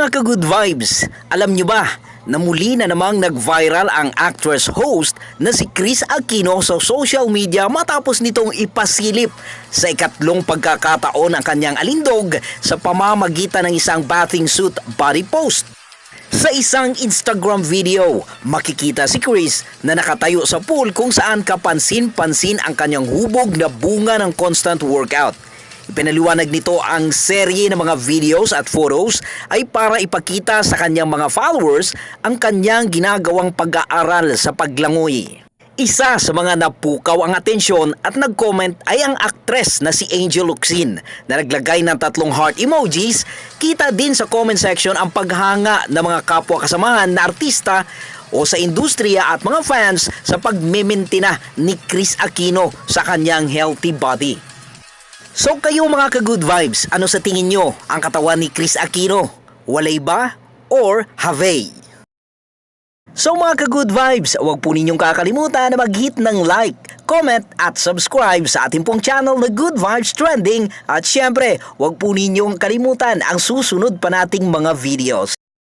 mga ka-good vibes, alam nyo ba na muli na namang nag-viral ang actress host na si Chris Aquino sa social media matapos nitong ipasilip sa ikatlong pagkakataon ang kanyang alindog sa pamamagitan ng isang bathing suit body post. Sa isang Instagram video, makikita si Chris na nakatayo sa pool kung saan kapansin-pansin ang kanyang hubog na bunga ng constant workout. Ipinaliwanag nito ang serye ng mga videos at photos ay para ipakita sa kanyang mga followers ang kanyang ginagawang pag-aaral sa paglangoy. Isa sa mga napukaw ang atensyon at nag-comment ay ang aktres na si Angel Luxin na naglagay ng tatlong heart emojis. Kita din sa comment section ang paghanga ng mga kapwa kasamahan na artista o sa industriya at mga fans sa pagmementina ni Chris Aquino sa kanyang healthy body. So kayo mga ka-good vibes, ano sa tingin nyo ang katawan ni Chris Aquino? Walay ba or have? So mga ka-good vibes, huwag po ninyong kakalimutan na mag-hit ng like, comment at subscribe sa ating pong channel na Good Vibes Trending at syempre, huwag po ninyong kalimutan ang susunod pa nating mga videos.